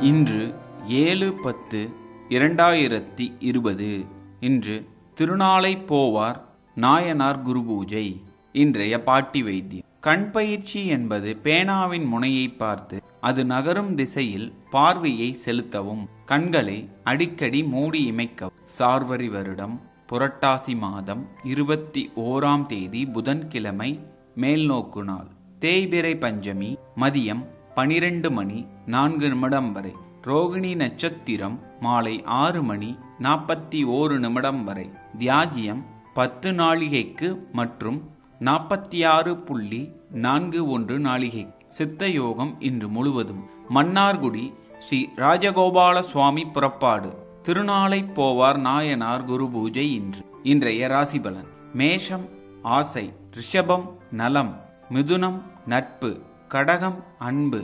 இன்று ஏழு பத்து இரண்டாயிரத்தி இருபது. இன்று திருநாளை போவார் நாயனார் குரு பூஜை இன்றைய பாட்டி வைத்தியம். கண் பயிற்சி என்பது பேனாவின் முனையை பார்த்து அது நகரும் திசையில் பார்வையை செலுத்தவும் கண்களை அடிக்கடி மூடி இமைக்கவும். சார்வரி வருடம் புரட்டாசி மாதம் இருபத்தி ஓராம் தேதி புதன்கிழமை மேல்நோக்கு நாள். தேய்பிறை பஞ்சமி மதியம் பனிரெண்டு மணி நான்கு நிமிடம் வரை. ரோகிணி நட்சத்திரம் மாலை ஆறு மணி நாற்பத்தி ஓரு நிமிடம் வரை. தியாகியம் பத்து நாளிகைக்கு மற்றும் நாற்பத்தி ஆறு புள்ளி நான்கு ஒன்று நாளிகை. சித்த யோகம் இன்று முழுவதும். மன்னார்குடி ஸ்ரீ ராஜகோபால சுவாமி புறப்பாடு. திருநாளை போவார் நாயனார் குரு பூஜை இன்று. இன்றைய ராசி பலன். மேஷம் ஆசை ரிஷபம் நலம் மிதுனம் நட்பு. கடகம் அன்பு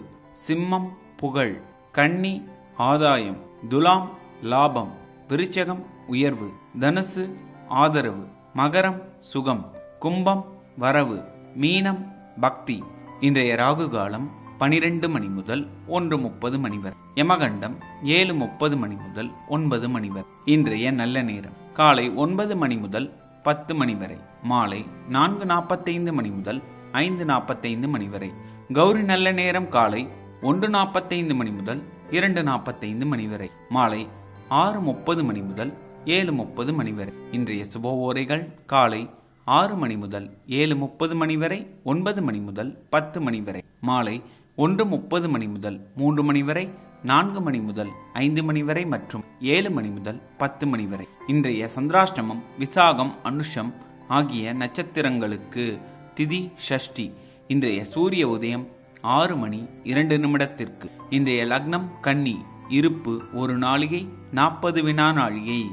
சிம்மம் புகழ் கன்னி ஆதாயம் துலாம் லாபம் விருச்சகம் உயர்வு தனுசு ஆதரவு மகரம் சுகம் கும்பம் வரவு மீனம் பக்தி. இன்றைய ராகு காலம் பனிரெண்டு மணி முதல் ஒன்று முப்பது மணி வரை. யமகண்டம் ஏழு முப்பது மணி முதல் ஒன்பது மணி வரை. இன்றைய நல்ல நேரம் காலை ஒன்பது மணி முதல் பத்து மணி வரை. மாலை நான்கு நாற்பத்தைந்து மணி முதல் ஐந்து நாற்பத்தைந்து மணி வரை. கௌரி நல்ல நேரம் காலை ஒன்று நாற்பத்தைந்து மணி முதல் இரண்டு நாற்பத்தைந்து மணி வரை. மாலை ஆறு முப்பது மணி முதல் ஏழு முப்பது மணி வரை. இன்றைய சுபவோரைகள் காலை ஆறு மணி முதல் ஏழு முப்பது மணி வரை ஒன்பது மணி முதல் பத்து மணி வரை. மாலை ஒன்று முப்பது மணி முதல் மூன்று மணி வரை நான்கு மணி முதல் ஐந்து மணி வரை மற்றும் ஏழு மணி முதல் பத்து மணி வரை. இன்றைய சந்திராஷ்டமம் விசாகம் அனுஷம் ஆகிய நட்சத்திரங்களுக்கு திதி ஷஷ்டி இன்றைய சூரிய உதயம் ஆறு மணி இரண்டு நிமிடத்திற்கு. இன்றைய லக்னம் கன்னி இருப்பு ஒரு நாளிகை நாற்பது வினா நாழிகை.